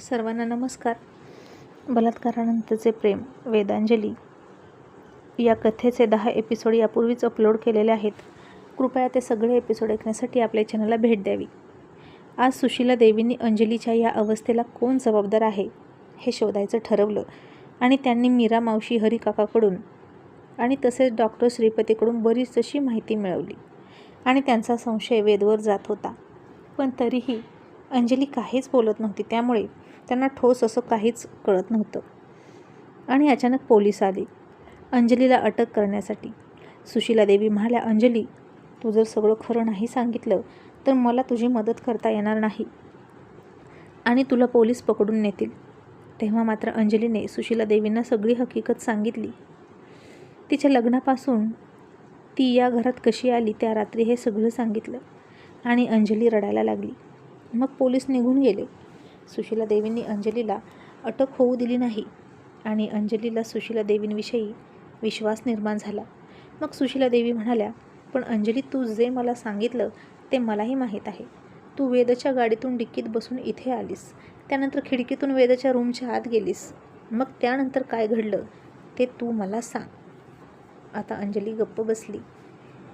सर्वांना नमस्कार. बलात्कारानंतरचे प्रेम वेदांजली. या कथेचे दहा एपिसोड यापूर्वीच अपलोड केलेले आहेत. कृपया ते सगळे एपिसोड ऐकण्यासाठी आपल्या चॅनलला भेट द्यावी. आज सुशीला देवींनी अंजलीच्या या अवस्थेला कोण जबाबदार आहे हे शोधायचं ठरवलं आणि त्यांनी मीरा मावशी हरिकाकाकडून आणि तसेच डॉक्टर श्रीपतीकडून बरीच अशी माहिती मिळवली आणि त्यांचा संशय वेदवर जात होता. पण तरीही अंजली काहीच बोलत नव्हती. त्यामुळे त्यांना ठोस असं काहीच कळत नव्हतं. आणि अचानक पोलीस आले. अंजलीला अटक करण्यासाठी. सुशीला देवी म्हणाल्या अंजली तू जर सगळं खरं नाही सांगितलं तर मला तुझी मदत करता येणार नाही. आणि तुला पोलीस पकडून नेतील. तेव्हा मात्र अंजलीने सुशीला देवींना सगळी हकीकत सांगितली. तिच्या लग्नापासून ती या घरात कशी आली त्या रात्री हे सगळं सांगितलं. आणि अंजली रडायला लागली. मग पोलीस निघून गेले. सुशीला देवींनी अंजलीला अटक होऊ दिली नाही आणि अंजलीला सुशीला देवींविषयी विश्वास निर्माण झाला. मग सुशीला देवी म्हणाल्या पण अंजली तू जे मला सांगितलं ते मलाही माहीत आहे. तू वेदच्या गाडीतून डिक्कीत बसून इथे आलीस. त्यानंतर खिडकीतून वेदच्या रूमच्या आत गेलीस. मग त्यानंतर काय घडलं ते तू मला सांग. आता अंजली गप्प बसली.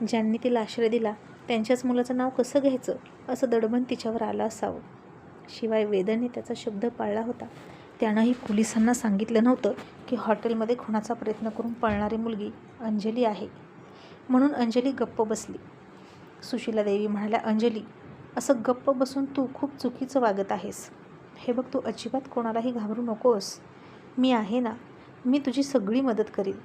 ज्यांनी तिला आश्रय दिला त्यांच्याच मुलाचं नाव कसं घ्यायचं असं दडबण तिच्यावर आलं असावं. शिवाय वेदने त्याचा शब्द पाळला होता. त्यानंही पोलिसांना सांगितलं नव्हतं की हॉटेलमध्ये खुणाचा प्रयत्न करून पळणारी मुलगी अंजली आहे. म्हणून अंजली गप्प बसली. सुशीला देवी म्हणाल्या अंजली असं गप्प बसून तू खूप चुकीचं वागत आहेस. हे बघ तू अजिबात कोणालाही घाबरू नकोस. मी आहे ना मी तुझी सगळी मदत करीन.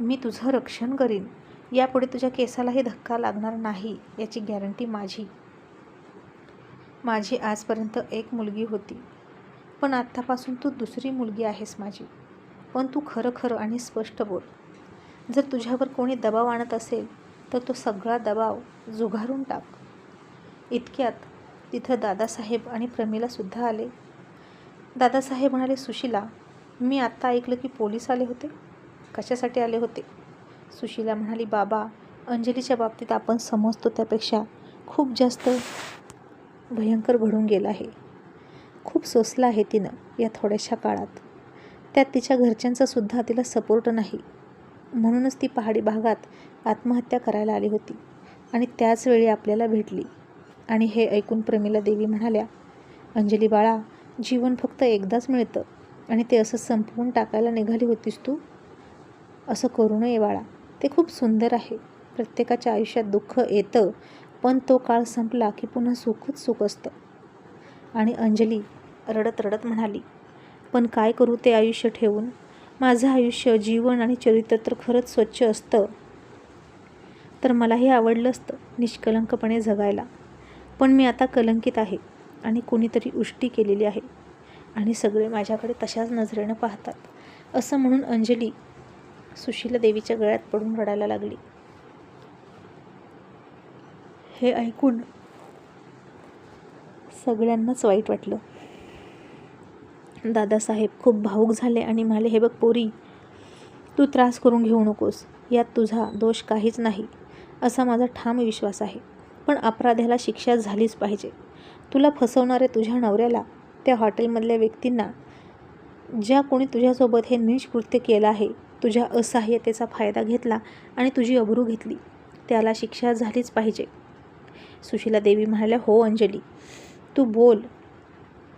मी तुझं रक्षण करीन. यापुढे तुझ्या केसालाही धक्का लागणार नाही याची गॅरंटी माझी. माझी आजपर्यंत एक मुलगी होती. पण आत्तापासून तू दुसरी मुलगी आहेस माझी. पण तू खरं खरं आणि स्पष्ट बोल. जर तुझ्यावर कोणी दबाव आणत असेल तर तो सगळा दबाव जुगारून टाक. इतक्यात तिथं दादासाहेब आणि प्रमिलासुद्धा आले. दादासाहेब म्हणाले सुशीला मी आत्ता ऐकलं की पोलीस आले होते. कशासाठी आले होते? सुशीला म्हणाली बाबा अंजलीच्या बाबतीत आपण समजतो त्यापेक्षा खूप जास्त भयंकर घडून गेला आहे. खूप सोसलं आहे तिनं या थोड्याशा काळात. त्यात तिच्या घरच्यांचा सुद्धा तिला सपोर्ट नाही. म्हणूनच ती पहाडी भागात आत्महत्या करायला आली होती आणि त्याचवेळी आपल्याला भेटली. आणि हे ऐकून प्रमिला देवी म्हणाल्या अंजली बाळा जीवन फक्त एकदाच मिळतं आणि ते असं संपवून टाकायला निघाली होतीस तू? असं करू नये बाळा. ते खूप सुंदर आहे. प्रत्येकाच्या आयुष्यात दुःख येतं पण तो काळ संपला की पुन्हा सुखच सुख असतं. आणि अंजली रडत रडत म्हणाली पण काय करू ते आयुष्य ठेवून? माझं आयुष्य जीवन आणि चरित्र तर खरंच स्वच्छ असतं. तर मलाही आवडलं असतं निष्कलंकपणे जगायला. पण मी आता कलंकित आहे आणि कोणीतरी उष्टी केलेली आहे. आणि सगळे माझ्याकडे तशाच नजरेनं पाहतात. असं म्हणून अंजली सुशीला देवीच्या गळ्यात पडून रडायला लागली. हे ऐकून सगळ्यांनाच वाईट वाटलं. दादासाहेब खूप भावूक झाले आणि म्हणाले हे बघ पोरी तू त्रास करून घेऊ नकोस. यात तुझा दोष काहीच नाही असा माझा ठाम विश्वास आहे. पण अपराध्याला शिक्षा झालीच पाहिजे. तुला फसवणाऱ्या तुझ्या नवऱ्याला त्या हॉटेलमधल्या व्यक्तींना ज्या कोणी तुझ्यासोबत हे निष्कृत्य कृत्य केलं आहे तुझ्या असहाय्यतेचा फायदा घेतला आणि तुझी अबरू घेतली त्याला शिक्षा झालीच पाहिजे. सुशीला देवी म्हणाल्या हो अंजली तू बोल.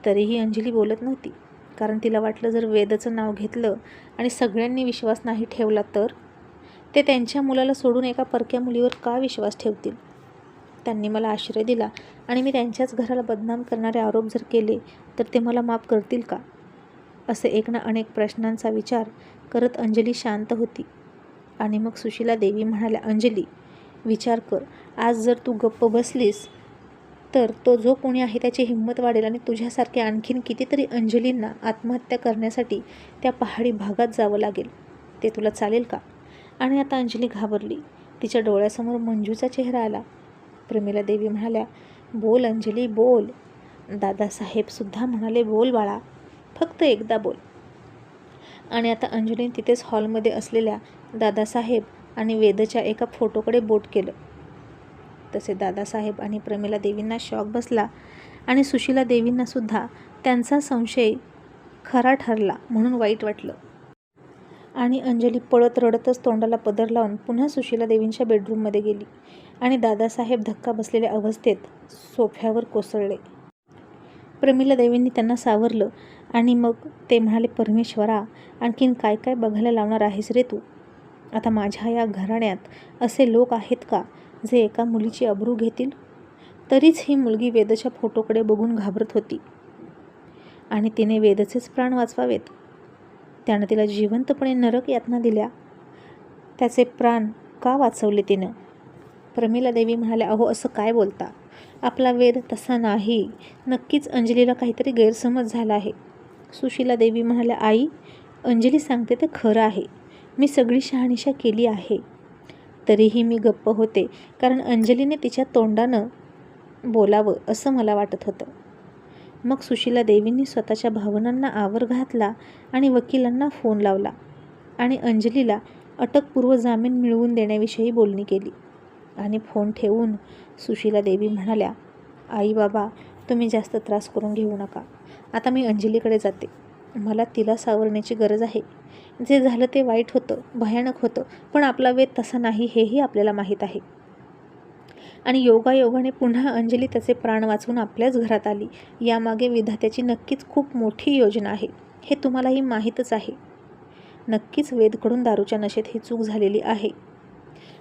तरीही अंजली बोलत नव्हती. कारण तिला वाटलं जर वेदचं नाव घेतलं आणि सगळ्यांनी विश्वास नाही ठेवला तर? ते त्यांच्या मुलाला सोडून एका परक्या मुलीवर का विश्वास ठेवतील? त्यांनी मला आश्रय दिला आणि मी त्यांच्याच घराला बदनाम करणारे आरोप जर केले तर ते मला माफ करतील का? असे एक ना अनेक प्रश्नांचा विचार करत अंजली शांत होती. आणि मग सुशीला देवी म्हणाल्या अंजली विचार कर. आज जर तू गप्प बसलीस तर तो जो कोणी आहे त्याची हिंमत वाढेल आणि तुझ्यासारखे आणखीन कितीतरी अंजलींना आत्महत्या करण्यासाठी त्या पहाडी भागात जावं लागेल. ते तुला चालेल का? आणि आता अंजली घाबरली. तिच्या डोळ्यासमोर मंजूचा चेहरा आला. प्रमिला देवी म्हणाल्या बोल अंजली बोल. दादासाहेबसुद्धा म्हणाले बोल बाळा फक्त एकदा बोल. आणि आता अंजलीने तिथेच हॉलमध्ये असलेल्या दादासाहेब आणि वेदच्या एका फोटोकडे बोट केलं. तसे दादासाहेब आणि प्रमिला देवींना शॉक बसला आणि सुशीला देवींनासुद्धा त्यांचा संशय खरा ठरला म्हणून वाईट वाटलं. आणि अंजली पळत रडतच तोंडाला पदर लावून पुन्हा सुशीला देवींच्या बेडरूममध्ये गेली आणि दादासाहेब धक्का बसलेल्या अवस्थेत सोफ्यावर कोसळले. प्रमिला देवींनी त्यांना सावरलं आणि मग ते म्हणाले परमेश्वरा आणखीन काय काय बघायला लावणार आहेस रे तू? आता माझ्या या घराण्यात असे लोक आहेत का जे एका मुलीची अब्रू घेतील? तरीच ही मुलगी वेदच्या फोटोकडे बघून घाबरत होती. आणि तिने वेदचेच प्राण वाचवावेत. त्यानं तिला जिवंतपणे नरक यातना दिल्या. त्याचे प्राण का वाचवले तिनं? प्रमिला देवी म्हणाल्या अहो असं काय बोलता? आपला वेद तसा नाही. नक्कीच अंजलीला काहीतरी गैरसमज झाला आहे. सुशीला देवी म्हणाल्या आई अंजली सांगते ते खरं आहे. मी सगळी शहानिशा केली आहे. तरीही मी गप्प होते कारण अंजलीने तिच्या तोंडानं बोलावं असं मला वाटत होतं. मग सुशीला देवींनी स्वतःच्या भावनांना आवर घातला आणि वकिलांना फोन लावला आणि अंजलीला अटकपूर्व जामीन मिळवून देण्याविषयी बोलणी केली आणि फोन ठेवून सुशीला देवी म्हणाल्या आई बाबा तुम्ही जास्त त्रास करून घेऊ नका. आता मी अंजलीकडे जाते. मला तिला सावरण्याची गरज आहे. जे झालं ते वाईट होतं भयानक होतं पण आपला वेद तसा नाही हेही आपल्याला माहीत आहे. आणि योगायोगाने पुन्हा अंजली त्याचे प्राण वाचवून आपल्याच घरात आली. यामागे विधात्याची नक्कीच खूप मोठी योजना आहे. हे तुम्हालाही माहीतच आहे. नक्कीच वेदकडून दारूच्या नशेत ही चूक झालेली आहे.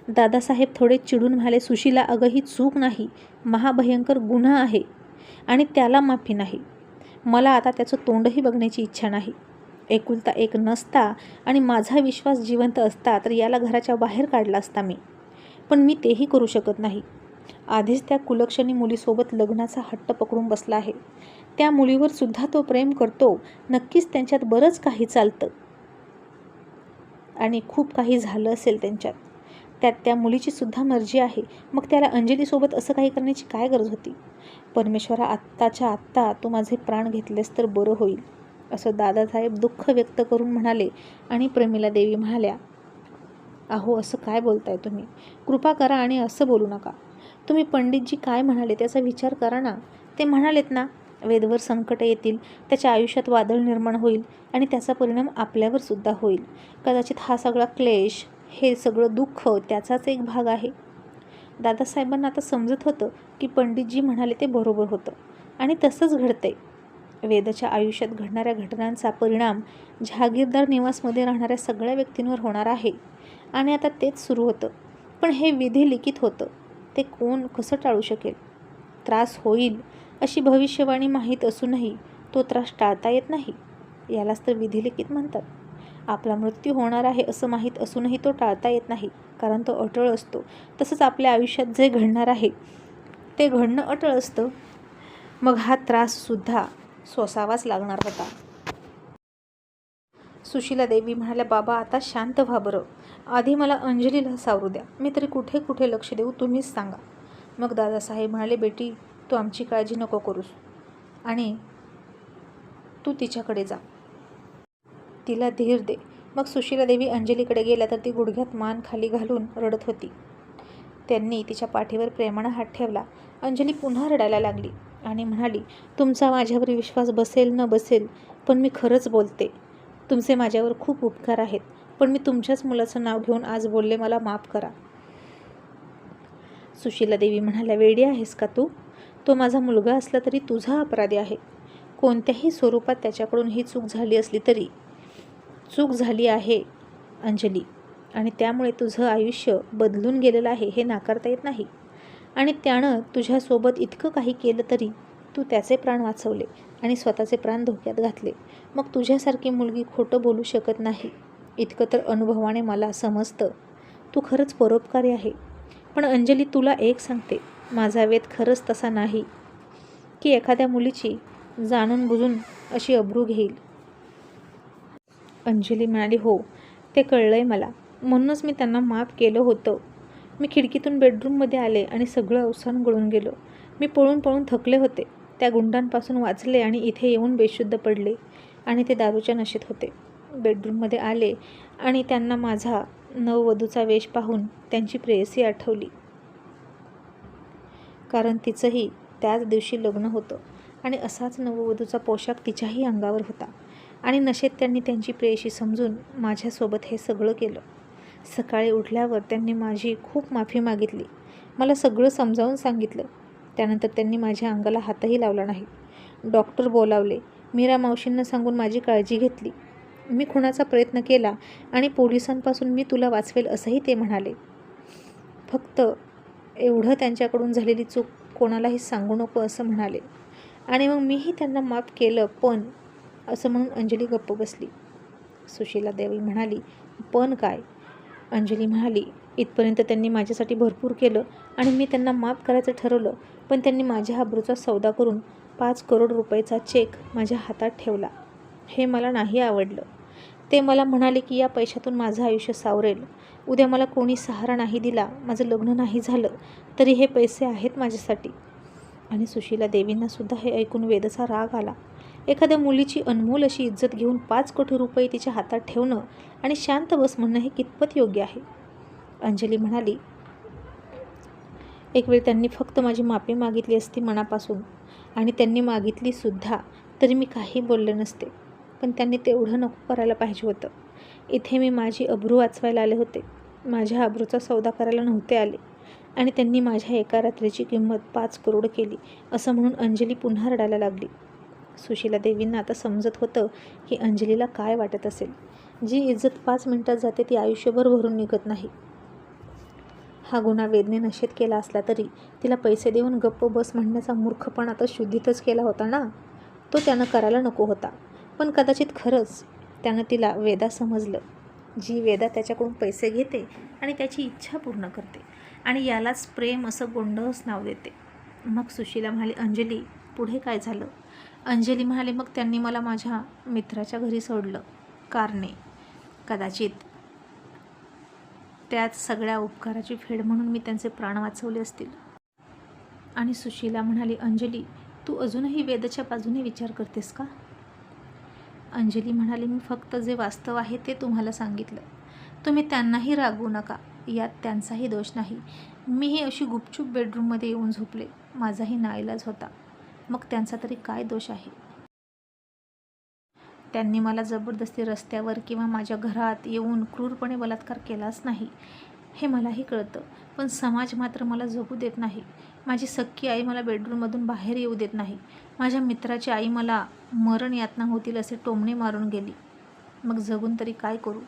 दादासाहेब थोडे चिडून म्हणाले सुशीला अगं ही चूक नाही. महाभयंकर गुन्हा आहे आणि त्याला माफी नाही. मला आता त्याचं तोंडही बघण्याची इच्छा नाही. एकुलता एक नसता आणि माझा विश्वास जिवंत असता तर याला घराच्या बाहेर काढला असता मी. पण मी तेही करू शकत नाही. आधीच त्या कुलक्षणी मुलीसोबत लग्नाचा हट्ट पकडून बसला आहे. त्या मुलीवर सुद्धा तो प्रेम करतो. नक्कीच त्यांच्यात बरंच काही चालतं. आणि खूप काही झालं असेल त्यांच्यात. त्यात त्या मुलीची सुद्धा मर्जी आहे. मग त्याला अंजलीसोबत असं काही करण्याची काय गरज होती? परमेश्वरा आत्ताच्या आत्ता तू माझे प्राण घेतलेस तर बरं होईल. असं दादासाहेब दुःख व्यक्त करून म्हणाले आणि प्रमिला देवी म्हणाल्या अहो असं काय बोलताय तुम्ही? कृपा करा आणि असं बोलू नका. तुम्ही पंडितजी काय म्हणाले त्याचा विचार करा ना. ते म्हणालेत ना वेदवर संकट येतील त्याच्या आयुष्यात वादळ निर्माण होईल आणि त्याचा परिणाम आपल्यावर सुद्धा होईल. कदाचित हा सगळा क्लेश हे सगळं दुःख त्याचाच एक भाग आहे. दादासाहेबांना आता समजत होतं की पंडितजी म्हणाले ते बरोबर होतं आणि तसंच घडतंय. वेदाच्या आयुष्यात घडणाऱ्या घटनांचा परिणाम जहागीरदार निवासमध्ये राहणाऱ्या सगळ्या व्यक्तींवर होणार आहे. आणि आता तेच सुरू होतं. पण हे विधी लिखित होतं. ते कोण कसं टाळू शकेल? त्रास होईल अशी भविष्यवाणी माहीत असूनही तो त्रास टाळता येत नाही. यालाच तर विधिलिखित म्हणतात. आपला मृत्यू होणार आहे असं माहीत असूनही तो टाळता येत नाही कारण तो अटळ असतो. तसंच आपल्या आयुष्यात जे घडणार आहे ते घडणं अटळ असतं. मग हा त्राससुद्धा सोसावाच लागणार होता. सुशीला देवी म्हणाल्या बाबा आता शांत व्हा बरं. आधी मला अंजलीला सावरू द्या. मी तरी कुठे कुठे लक्ष देऊ तुम्हीच सांगा. मग दादासाहेब म्हणाले बेटी तू आमची काळजी नको करूस आणि तू तिच्याकडे जा. तिला धीर दे. मग सुशीला देवी अंजलीकडे गेल्या तर ती गुडघ्यात मान खाली घालून रडत होती. त्यांनी तिच्या पाठीवर प्रेमानं हात ठेवला. अंजली पुन्हा रडायला लागली. आणि म्हणाली तुमचा माझ्यावर विश्वास बसेल न बसेल पण मी खरंच बोलते. तुमचे माझ्यावर खूप उपकार आहेत पण मी तुमच्याच मुलाचं नाव घेऊन आज बोलले मला माफ करा. सुशीला देवी म्हणाल्या वेडी आहेस का तू? तो माझा मुलगा असला तरी तुझा अपराधी आहे. कोणत्याही स्वरूपात त्याच्याकडून ही चूक झाली असली तरी चूक झाली आहे अंजली. आणि त्यामुळे तुझं आयुष्य बदलून गेलेलं आहे हे नाकारता येत नाही. आणि त्यानं तुझ्यासोबत इतकं काही केलं तरी तू त्याचे प्राण वाचवले आणि स्वतःचे प्राण धोक्यात घातले. मग तुझ्यासारखी मुलगी खोटं बोलू शकत नाही. इतकं तर अनुभवाने मला समजतं. तू खरंच परोपकारी आहे. पण अंजली तुला एक सांगते. माझा वेद खरंच तसा नाही. की एखाद्या मुलीची जाणून बुजून अशी अब्रू घेईल. अंजली म्हणाली हो ते कळलं आहे मला. म्हणूनच मी त्यांना माफ केलं होतं. मी खिडकीतून बेडरूममध्ये आले आणि सगळं अवसान गळून गेलो. मी पळून पळून थकले होते. त्या गुंडांपासून वाचले आणि इथे येऊन बेशुद्ध पडले आणि ते दारूच्या नशेत होते. बेडरूममध्ये आले आणि त्यांना माझा नववधूचा वेश पाहून त्यांची प्रेयसी आठवली. कारण तिचंही त्याच दिवशी लग्न होतं आणि असाच नववधूचा पोशाख तिच्याही अंगावर होता आणि नशेत त्यांनी त्यांची प्रेयशी समजून माझ्यासोबत हे सगळं केलं. सकाळी उठल्यावर त्यांनी माझी खूप माफी मागितली. मला सगळं समजावून सांगितलं. त्यानंतर त्यांनी माझ्या अंगाला हातही लावला नाही. डॉक्टर बोलावले मीरा मावशींना सांगून माझी काळजी घेतली. मी खुणाचा प्रयत्न केला आणि पोलिसांपासून मी तुला वाचवेल असंही ते म्हणाले. फक्त एवढं त्यांच्याकडून झालेली चूक कोणालाही सांगू नको असं म्हणाले. आणि मग मीही त्यांना माफ केलं पण असं म्हणून अंजली गप्प बसली. सुशीला देवी म्हणाली पण काय? अंजली म्हणाली इथपर्यंत त्यांनी माझ्यासाठी भरपूर केलं आणि मी त्यांना माफ करायचं ठरवलं पण त्यांनी माझ्या हाबरूचा सौदा करून पाच करोड रुपयाचा चेक माझ्या हातात ठेवला. हे मला नाही आवडलं. ते मला म्हणाले की या पैशातून माझं आयुष्य सावरेल. उद्या मला कोणी सहारा नाही दिला माझं लग्न नाही झालं तरी हे पैसे आहेत माझ्यासाठी. आणि सुशीला देवींनासुद्धा हे ऐकून वेदचा राग आला. एखाद्या मुलीची अनमोल अशी इज्जत घेऊन पाच कोटी रुपये तिच्या हातात ठेवणं आणि शांत बस म्हणणं हे कितपत योग्य आहे. अंजली म्हणाली एक वेळ त्यांनी फक्त माझी माफी मागितली असती मनापासून आणि त्यांनी मागितली सुद्धा तरी मी काही बोलले नसते. पण त्यांनी तेवढं नको करायला पाहिजे होतं. इथे मी माझी अब्रू वाचवायला आले होते. माझ्या अब्रूचा सौदा करायला नव्हते आले आणि त्यांनी माझ्या एका रात्रीची किंमत पाच करोड केली असं म्हणून अंजली पुन्हा रडायला लागली. सुशीला देवींना आता समजत होतं की अंजलीला काय वाटत असेल. जी इज्जत पाच मिनिटात जाते ती आयुष्यभर भरून निघत नाही. हा गुन्हा वेदने नशेत केला असला तरी तिला पैसे देऊन गप्प बस म्हणण्याचा मूर्खपण आता शुद्धीतच केला होता ना? तो त्यानं करायला नको होता. पण कदाचित खरंच त्यानं तिला वेदा समजलं. जी वेदा त्याच्याकडून पैसे घेते आणि त्याची इच्छा पूर्ण करते आणि यालाच प्रेम असं गोंडस नाव देते. मग सुशीला म्हणाली अंजली पुढे काय झालं? अंजली म्हणाले मग त्यांनी मला माझ्या मित्राच्या घरी सोडलं. कारणे. कदाचित त्यात सगळ्या उपकाराची फेड म्हणून मी त्यांचे प्राण वाचवले असतील. आणि सुशीला म्हणाली अंजली तू अजूनही वेदच्या बाजूने विचार करतेस का? अंजली म्हणाली मी फक्त जे वास्तव आहे ते तुम्हाला सांगितलं. तुम्ही त्यांनाही रागवू नका. यात त्यांचाही दोष नाही. मीही अशी गुपचूप बेडरूममध्ये येऊन झोपले. माझाही नाईलाज होता. मग त्यांचा तरी काय दोष आहे? त्यांनी मला जबरदस्ती रस्त्यावर किंवा माझ्या घरात येऊन क्रूरपणे बलात्कार केलाच नाही हे मलाही कळतं. पण समाज मात्र मला जगू देत नाही. माझी सख्खी आई मला बेडरूममधून बाहेर येऊ देत नाही. माझ्या मित्राची आई मला मरण यातना होतील असे टोमणे मारून गेली. मग जगून तरी काय करू?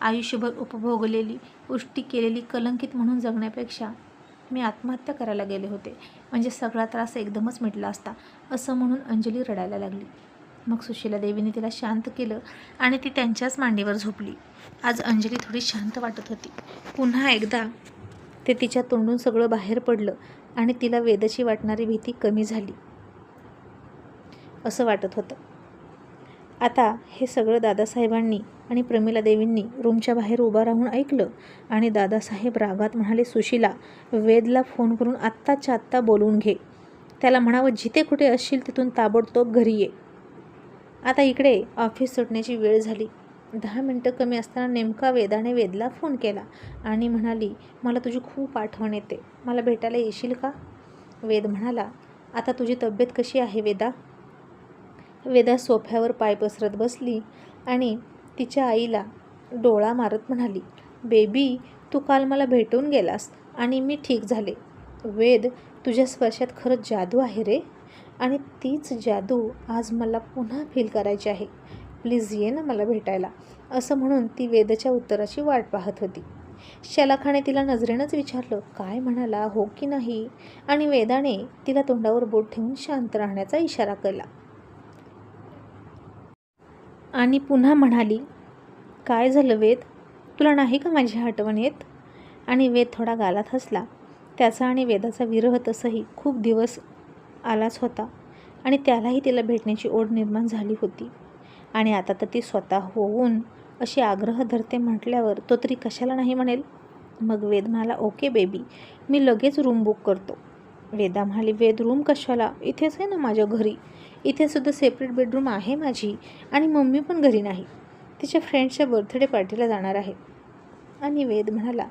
आयुष्यभर उपभोगलेली उष्टी केलेली कलंकित म्हणून जगण्यापेक्षा मी आत्महत्या करायला गेले होते. म्हणजे सगळा त्रास एकदमच मिटला असता असं म्हणून अंजली रडायला लागली. मग सुशीला देवीने तिला शांत केलं आणि ती त्यांच्याच मांडीवर झोपली. आज अंजली थोडी शांत वाटत होती. पुन्हा एकदा ते तिच्या तोंडून सगळं बाहेर पडलं आणि तिला वेदाची वाटणारी भीती कमी झाली. असं वाटत होतं. आता हे सगळं दादासाहेबांनी आणि प्रमिला देवींनी रूमच्या बाहेर उभं राहून ऐकलं आणि दादासाहेब रागात म्हणाले सुशीला वेदला फोन करून आत्ताच्या आत्ता बोलवून घे. त्याला म्हणावं जिथे कुठे असशील तिथून ताबडतोब घरी ये. आता इकडे ऑफिस सुटण्याची वेळ झाली. दहा मिनटं कमी असताना नेमका वेदाने वेदला फोन केला आणि म्हणाली मला तुझी खूप आठवण येते. मला भेटायला येशील का? वेद म्हणाला आता तुझी तब्येत कशी आहे वेदा? वेदा सोफ्यावर पाय पसरत बसली आणि तिच्या आईला डोळा मारत म्हणाली बेबी तू काल मला भेटून गेलास आणि मी ठीक झाले. वेद तुझ्या स्पर्शात खरंच जादू आहे रे. आणि तीच जादू आज मला पुन्हा फील करायची आहे. प्लीज ये ना मला भेटायला. असं म्हणून ती वेदच्या उत्तराची वाट पाहत होती. शलाखाने तिला नजरेनंच विचारलं काय म्हणाला? हो की नाही? आणि वेदाने तिला तोंडावर बोट ठेवून शांत राहण्याचा इशारा केला. आणि पुन्हा म्हणाली काय झालं वेद? तुला नाही का माझी आठवण येत? आणि वेद थोडा गालात हसला. त्याचा आणि वेदाचा विरह तसंही खूप दिवस आलाच होता आणि त्यालाही तिला भेटण्याची ओढ निर्माण झाली होती. आणि आता तर ती स्वतः होऊन अशी आग्रह धरते म्हटल्यावर तो तरी कशाला नाही म्हणेल? मग वेद म्हणाला ओके बेबी मी लगेच रूम बुक करतो. वेदा म्हणाली वेद रूम कशाला? इथेच आहे ना माझ्या घरी. इथे सुद्धा सेपरेट बेडरूम आहे माझी आणि मम्मी पण घरी नाही. तिच्या फ्रेंड्सच्या बर्थडे पार्टीला जाणार आहे. आणि वेद म्हणाला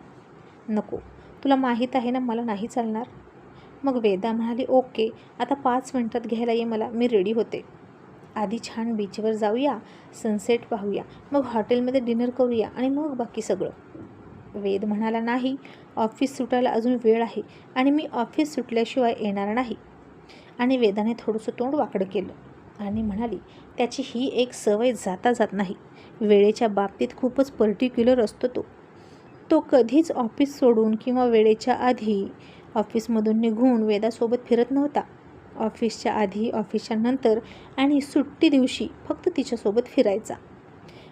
नको. तुला माहीत आहे ना मला नाही चालणार. मग वेदा म्हणाली ओके. आता पाच मिनटात घ्यायला ये मला. मी रेडी होते. आधी छान बीचवर जाऊया. सनसेट पाहूया. मग हॉटेलमध्ये डिनर करूया. आणि मग बाकी सगळं. वेद म्हणाला नाही. ऑफिस सुटायला अजून वेळ आहे आणि मी ऑफिस सुटल्याशिवाय येणार नाही. आणि वेदाने थोडंसं तोंड वाकडं केलं आणि म्हणाली त्याची ही एक सवय जाता जात नाही. वेळेच्या बाबतीत खूपच पर्टिक्युलर असतो तो. तो कधीच ऑफिस सोडून किंवा वेळेच्या आधी ऑफिसमधून निघून वेदासोबत फिरत नव्हता. ऑफिसच्या आधी ऑफिसच्या नंतर आणि सुट्टी दिवशी फक्त तिच्यासोबत फिरायचा.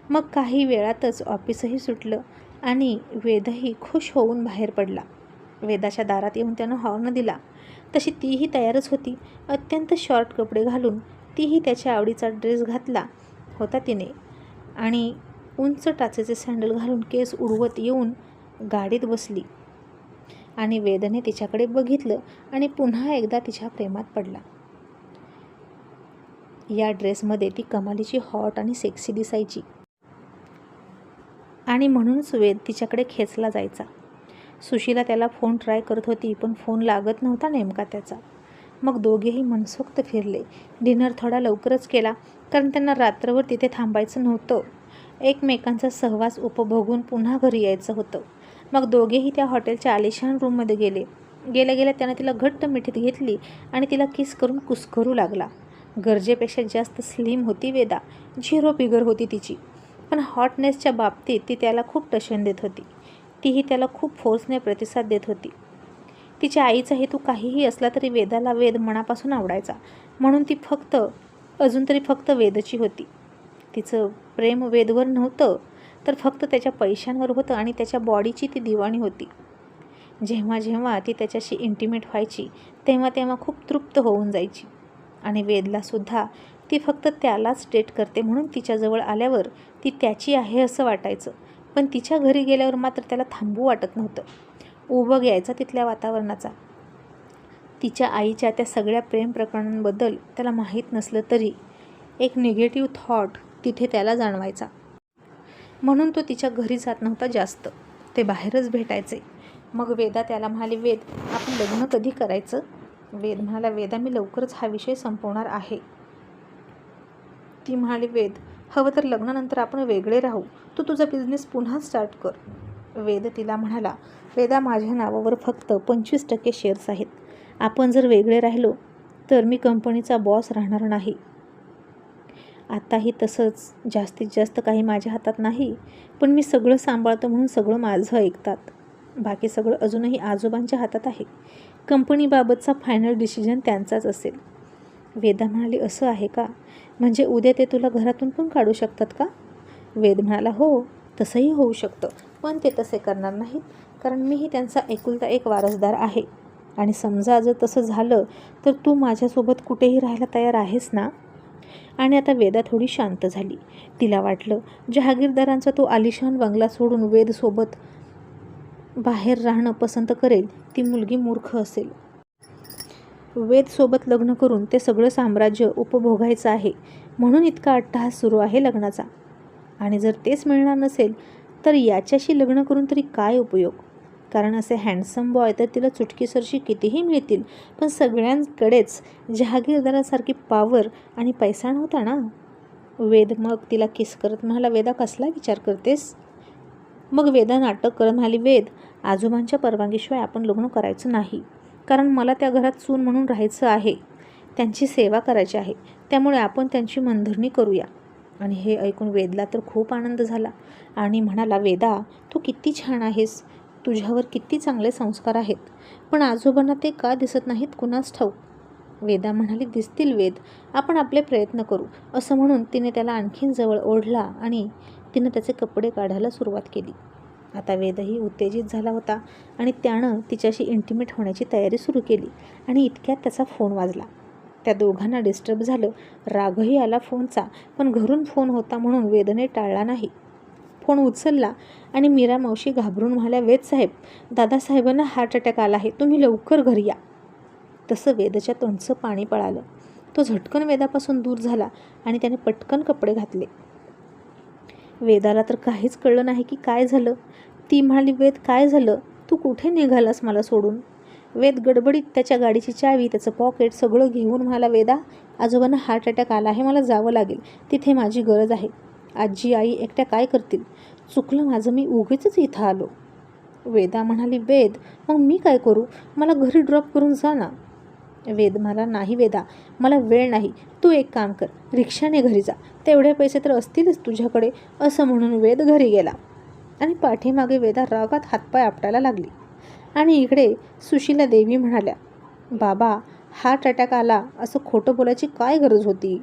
मग काही वेळातच ऑफिसही सुटलं. आणि वेदही खुश होऊन बाहेर पडला. वेदाच्या दारात येऊन त्यानं हॉर्न दिला. तशी तीही तयारच होती. अत्यंत शॉर्ट कपडे घालून तीही त्याच्या आवडीचा ड्रेस घातला होता तिने. आणि उंच टाचेचे सँडल घालून केस उडवत येऊन गाडीत बसली. आणि वेदने तिच्याकडे बघितलं आणि पुन्हा एकदा तिच्या प्रेमात पडला. या ड्रेसमध्ये ती कमालीची हॉट आणि सेक्सी दिसायची. आणि म्हणूनच वेद तिच्याकडे खेचला जायचा. सुशीला त्याला फोन ट्राय करत होती पण फोन लागत नव्हता नेमका त्याचा. मग दोघेही मनसोक्त फिरले. डिनर थोडा लवकरच केला कारण त्यांना रात्रभर तिथे थांबायचं नव्हतं. एकमेकांचा सहवास उपभोगून पुन्हा घरी यायचं होतं. मग दोघेही त्या हॉटेलच्या आलिशान रूममध्ये गेले. गेल्या गेल्या त्यानं तिला घट्ट मिठीत घेतली आणि तिला किस करून कुस्करू लागला. गरजेपेक्षा जास्त स्लिम होती वेदा. झिरो फिगर होती तिची. पण हॉटनेसच्या बाबतीत ती त्याला खूप टशन देत होती. तीही त्याला खूप फोर्सने प्रतिसाद देत होती. तिच्या आईचा हेतू काहीही असला तरी वेदाला वेद मनापासून आवडायचा. म्हणून ती फक्त अजून तरी फक्त वेदची होती. तिचं प्रेम वेदवर नव्हतं तर फक्त त्याच्या पैशांवर होतं आणि त्याच्या बॉडीची ती दिवाणी होती. जेव्हा जेव्हा ती त्याच्याशी इंटिमेट व्हायची तेव्हा तेव्हा खूप तृप्त होऊन जायची. आणि वेदलासुद्धा ती फक्त त्यालाच डेट करते म्हणून तिच्याजवळ आल्यावर ती त्याची आहे असं वाटायचं. पण तिच्या घरी गेल्यावर मात्र त्याला थांबू वाटत नव्हतं. उभं घ्यायचा तिथल्या वातावरणाचा. तिच्या आईच्या त्या सगळ्या प्रेम प्रकरणांबद्दल त्याला माहीत नसलं तरी एक निगेटिव्ह थॉट तिथे त्याला जाणवायचा. म्हणून तो तिच्या घरी जात नव्हता जास्त. ते बाहेरच भेटायचे. मग वेदा त्याला म्हणाले वेद आपण लग्न कधी करायचं? वेद म्हणाला वेदा मी लवकरच हा विषय संपवणार आहे. ती म्हणाली वेद हवं तर लग्नानंतर आपण वेगळे राहू. तू तुझा बिझनेस पुन्हा स्टार्ट कर. वेद तिला म्हणाला वेदा माझ्या नावावर फक्त पंचवीस टक्के शेअर्स आहेत. आपण जर वेगळे राहिलो तर मी कंपनीचा बॉस राहणार नाही. आताही तसंच जास्तीत जास्त काही माझ्या हातात नाही पण मी सगळं सांभाळतो म्हणून सगळं माझं ऐकतात. बाकी सगळं अजूनही आजोबांच्या हातात आहे. कंपनीबाबतचा फायनल डिसिजन त्यांचाच असेल. वेदा म्हणाली असं आहे का? म्हणजे उद्या ते तुला घरातून पण काढू शकतात का? वेद म्हणाला हो तसंही होऊ शकतं. पण ते तसे करणार नाहीत कारण मीही त्यांचा एकुलता एक वारसदार आहे. आणि समजा जर तसं झालं तर तू माझ्यासोबत कुठेही राहायला तयार आहेस ना? आणि आता वेदा थोडी शांत झाली. तिला वाटलं जहागीरदारांचा तो आलिशान बंगला सोडून वेदसोबत बाहेर राहणं पसंत करेल ती मुलगी मूर्ख असेल. वेदसोबत लग्न करून ते सगळं साम्राज्य उपभोगायचं आहे. म्हणून इतका अट्टहास सुरू आहे लग्नाचा. आणि जर तेच मिळणार नसेल तर याच्याशी लग्न करून तरी काय उपयोग? कारण असे हँडसम बॉय तर तिला चुटकीसरशी कितीही मिळतील पण सगळ्यांकडेच जहागीरदारासारखी पावर आणि पैसा नव्हता ना? वेद मग तिला किस करत म्हणाला वेदा कसला विचार करतेस? मग वेदा नाटक करत म्हणाली वेद आजोबांच्या परवानगीशिवाय आपण लग्न करायचं नाही. कारण मला त्या घरात सून म्हणून राहायचं आहे. त्यांची सेवा करायची आहे. त्यामुळे आपण त्यांची मनधरणी करूया. आणि हे ऐकून वेदला तर खूप आनंद झाला. आणि म्हणाला वेदा तू किती छान आहेस. तुझ्यावर किती चांगले संस्कार आहेत. पण आजोबांना ते का दिसत नाहीत? कुणास ठाऊक? वेदा म्हणाली दिसतील वेद. आपण आपले प्रयत्न करू. असं म्हणून तिने त्याला आणखीन जवळ ओढला आणि तिनं त्याचे कपडे काढायला सुरुवात केली. आता वेदही उत्तेजित झाला होता आणि त्यानं तिच्याशी इंटिमेट होण्याची तयारी सुरू केली आणि इतक्यात त्याचा फोन वाजला. त्या दोघांना डिस्टर्ब झालं. रागही आला फोनचा पण घरून फोन होता म्हणून वेदने टाळला नाही. फोन उचलला आणि मीरा मावशी घाबरून म्हणाल्या वेद साहेब दादासाहेबांना हार्ट अटॅक आला आहे. तुम्ही लवकर घरी या. तसं वेदच्या तोंडचं पाणी पळालं. तो झटकन वेदापासून दूर झाला आणि त्याने पटकन कपडे घातले. वेदाला तर काहीच कळलं नाही की काय झालं. ती म्हणाली वेद काय झालं? तू कुठे निघालास मला सोडून? वेद गडबडीत त्याच्या गाडीची चावी त्याचं पॉकेट सगळं घेऊन म्हणाला वेदा आजोबांना हार्ट अटॅक आला आहे मला जावं लागेल. तिथे माझी गरज आहे. आजी आई एकट्या काय करतील? चुकलं माझं मी उगीच इथं आलो. वेदा म्हणाली वेद मग मी काय करू? मला घरी ड्रॉप करून जा ना. वेद मला नाही वेदा मला वेळ नाही. तू एक काम कर. रिक्षाने घरी जा. तेवढे पैसे तर असतीलच तुझ्याकडे. असं म्हणून वेद घरी गेला. आणि पाठीमागे वेदा रागात हातपाय आपटायला लागली. आणि इकडे सुशीला देवी म्हणाल्या बाबा हार्ट अटॅक आला असं खोटं बोलायची काय गरज होती?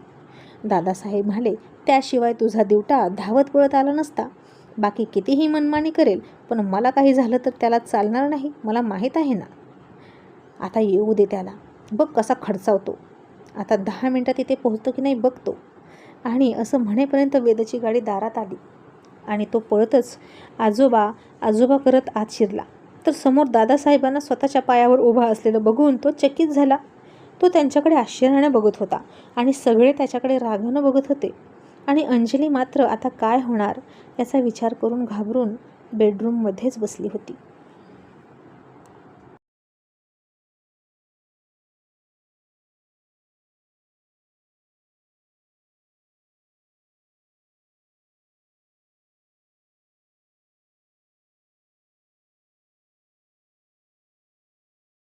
दादासाहेब म्हणाले त्याशिवाय तुझा दिवटा धावत पळत आला नसता. बाकी कितीही मनमानी करेल पण मला काही झालं तर त्याला चालणार नाही मला माहीत आहे ना. आता येऊ दे त्याला. बघ कसा खडचावतो आता दहा मिनटात तिथे पोहोचतो की नाही बघतो. आणि असं म्हणेपर्यंत वेदाची गाडी दारात आली. आणि तो पळतच आजोबा आजोबा करत आत शिरला. तर समोर दादासाहेबांना स्वतःच्या पायावर उभा असलेलं बघून तो चकित झाला. तो त्यांच्याकडे आश्चर्याने बघत होता आणि सगळे त्याच्याकडे रागानं बघत होते. आणि अंजली मात्र आता काय होणार याचा विचार करून घाबरून बेडरूममध्येच बसली होती.